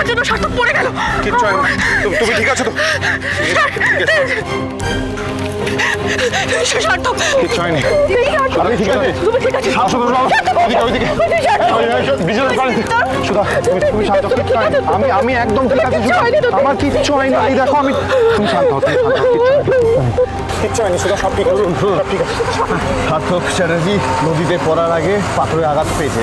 আমার জন্য সার্থক পড়ে গেল। কিচ্ছু হয়নি তু- তুমি ঠিক আছো তো? সার্থক আমি ঠিক আছে। তুমি ঠিক আছে। ওদিকে তুমি শান্ত আমি আমি একদম ঠিক আছে আমার কিচ্ছু হয়নি। এই দেখো আমি তুমি শান্ত কিচ্ছু হয়নি। সুধা সব ঠিক আছে। সার্থক চ্যাটার্জি নদীতে পড়ার আগে পাথরে আঘাত পেয়েছে।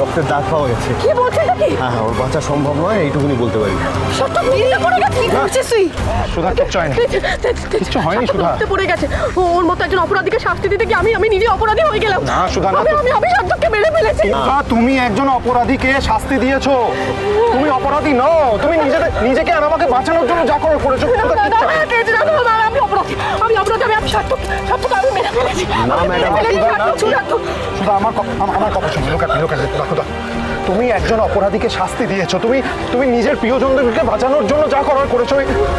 রক্তের দাগ পাওয়া গেছে। কি বলছিস নাকি হ্যাঁ হ্যাঁ ওর বাঁচা সম্ভব নয় এইটুকুনি বলতে পারি। সার্থক নিয়ে পড়ে গেছে। কি করছিস তুই? সুধা কিচ্ছু হয়নি। কিচ্ছু হয়নি, সুধা। পড়ে গেছে। ও ওর মতো একজন অপরাধীকে শাস্তি দিতে গিয়ে আমি আমি নিজে অপরাধী হয়ে গেলাম। না, সুধা, না, আমি আমি সার্থককে মেরে ফেলেছি। সুধা তুমি একজন অপরাধীকে শাস্তি দিয়েছ। তুমি অপরাধী নও তুমি নিজে নিজেকে আর আমাকে বাঁচানোর জন্য যা করে করেছ দাদা, আমি অপরাধী আমি আমি সার্থক সার্থক আমি মেরে ফেলেছি। না, ম্যাডাম। সুধা আমার আমার কথা তুমি একজন অপরাধীকে শাস্তি দিয়েছ। তুমি তুমি নিজের প্রিয়জনদেরকে বাঁচানোর জন্য যা করার করেছ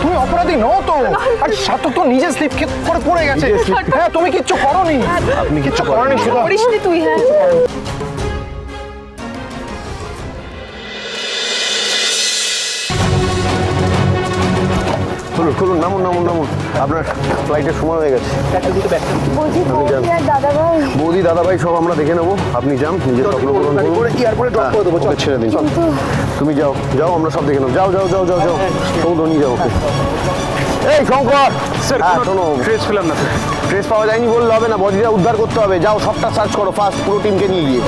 তুমি অপরাধী নও তো। আর সার্থক তো নিজে স্লিপ করে পড়ে গেছে। হ্যাঁ তুমি কিচ্ছু করনি। আপনি কিচ্ছু করনি করিসনি তুই হ্যাঁ। খুলুন নামুন নামুন নামুন। আপনার ফ্লাইটের সময় হয়ে গেছে। বৌদি দাদা ভাই দাদাভাই। সব আমরা দেখে নেব। আপনি যান নিজের স্বপ্ন পূরণ করুন। হ্যাঁ, ছেড়ে দিন তুমি যাও যাও আমরা সব দেখে নেব। যাও যাও যাও যাও যাও। সমুদ্র নিয়ে যাও ওকে। এই শঙ্কর! হ্যাঁ শোনো। ট্রেস পেলাম না ট্রেস পাওয়া যায়নি বললে হবে না বডিটা উদ্ধার করতে হবে। যাও সবটা সার্চ করো ফার্স্ট পুরো টিমকে নিয়ে গিয়ে।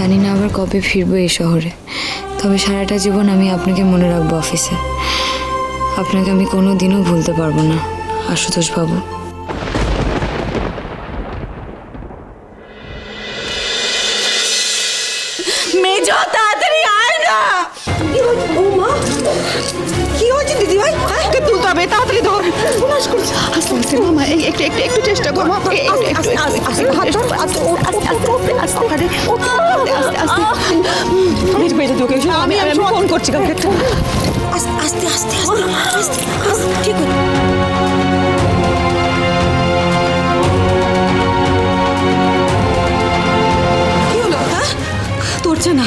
জানি না আবার কবে ফিরবো এই শহরে তবে সারাটা জীবন আমি আপনাকে মনে রাখব অফিসে আপনাকে আমি কোনো দিনও ভুলতে পারব না আশুতোষ বাবু মেজো তাড়াতাড়ি আয় না কি হয়েছে দিদি ভাই কে তুলতে হবে তাড়াতাড়ি ধর উনাস করছে আস্তে আস্তে মামা এই একটু একটু একটু চেষ্টা কর মামা এই, একটু একটু আস্তে হাত ধর আস্তে আস্তে আস্তে আস্তে আরে আস্তে আস্তে তোকে আমি আমি ফোন করছি কাউকে। আস্তে আস্তে আস্তে আস্তে আস্তে ঠিক হ্যাঁ তোরছে না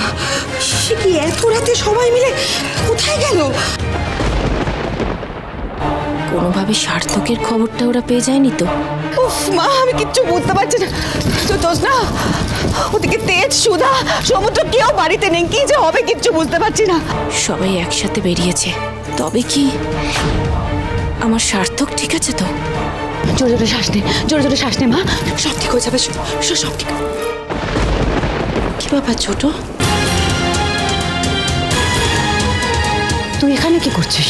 সে কি এত রাতে সবাই মিলে কোথায় গেল? কোনোভাবে সার্থকের খবরটা ওরা পেয়ে যায়নি তো? উফ মা আমি কিচ্ছু বুঝতে পারছি না। তো দোষ না ওদিকে তেজ সুধা সমুদ্র কেউ বাড়িতে নেই। কি যে হবে কিচ্ছু বুঝতে পারছি না। সবাই একসাথে বেরিয়েছে। তবে কি আমার সার্থক ঠিক আছে তো? জোরে জোরে শ্বাস নে জোরে জোরে শ্বাস নে মা। সব ঠিক হয়ে যাবে সব ঠিক। কি ব্যাপার ছোট? তুই এখানে কি করছিস?